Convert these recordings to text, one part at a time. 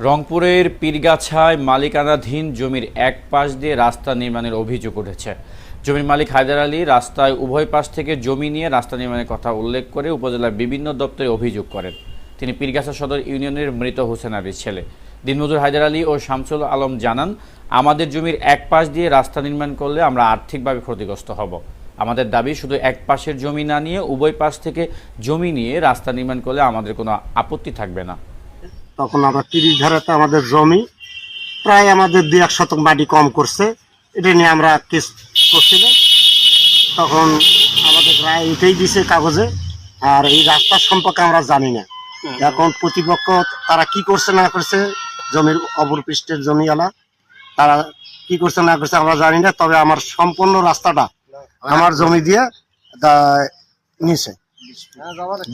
রংপুরের পীরগাছায় মালিকানাধীন জমির এক পাশ দিয়ে রাস্তা নির্মাণের অভিযোগ উঠেছে। জমির মালিক হায়দার আলী রাস্তায় উভয় পাশ থেকে জমি নিয়ে রাস্তা নির্মাণের কথা উল্লেখ করে উপজেলার বিভিন্ন দপ্তরে অভিযোগ করেন। তিনি পীরগাছা সদর ইউনিয়নের মৃত হোসেন আলীর ছেলে। দিনমজুর হায়দার আলী ও শামসুল আলম জানান, আমাদের জমির এক পাশ দিয়ে রাস্তা নির্মাণ করলে আমরা আর্থিকভাবে ক্ষতিগ্রস্ত হব। আমাদের দাবি শুধু এক পাশের জমি না নিয়ে উভয় পাশ থেকে জমি নিয়ে রাস্তা নির্মাণ করলে আমাদের কোনো আপত্তি থাকবে না। তখন আমরা তিরিশ ধারাতে আমাদের জমি প্রায় আমাদের দুই এক শতক মাটি কম করছে। এটা নিয়ে আমরা কেস করছিলাম। তখন আমাদের রায় এটাই দিছে কাগজে। আর এই রাস্তার সম্পর্কে আমরা জানি না। এখন প্রতিপক্ষ তারা কি করছে না করছে জমির অপর পৃষ্ঠের জমিওয়ালা তারা কি করছে না করছে আমরা জানি না তবে আমার সম্পূর্ণ রাস্তাটা আমার জমি দিয়ে দা- নিছে।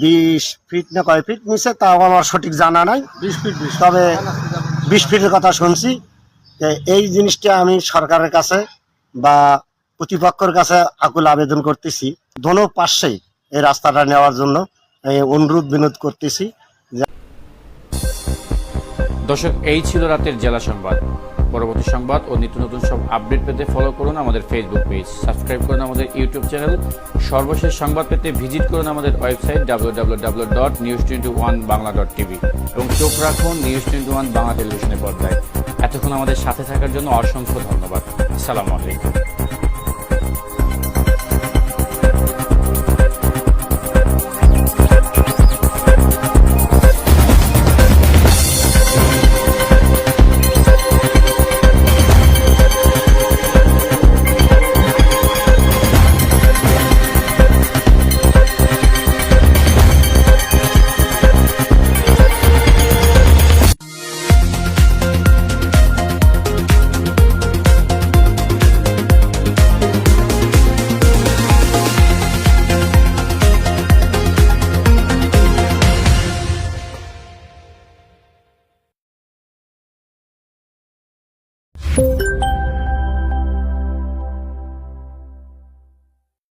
বিশ ফিট না কয় ফিট নিচে তাও আমার সঠিক জানা নাই। বিশ ফিট তবে বিশ ফিটের কথা শুনছি এই জিনিসটা আমি সরকারের কাছে বা প্রতিপক্ষের কাছে আকুল আবেদন করতেছি। দোনো পাশেই এই রাস্তাটা নেওয়ার জন্য এই অনুরোধ বিনোদ করতেছি দর্শক এই ছিল রাতের জেলা সংবাদ। পরবর্তী সংবাদ ও নিত্য নতুন সব আপডেট পেতে ফলো করুন আমাদের ফেসবুক পেজ সাবস্ক্রাইব করুন আমাদের ইউটিউব চ্যানেল সর্বশেষ সংবাদ পেতে ভিজিট করুন আমাদের website W W W dot news twenty one Bangla dot TV এবং চোখ রাখুন নিউজ টোয়েন্টি ওয়ান বাংলা টেলিভিশনের পর্দায়। এতক্ষণ আমাদের সাথে থাকার জন্য অসংখ্য ধন্যবাদ। আসসালামু আলাইকুম।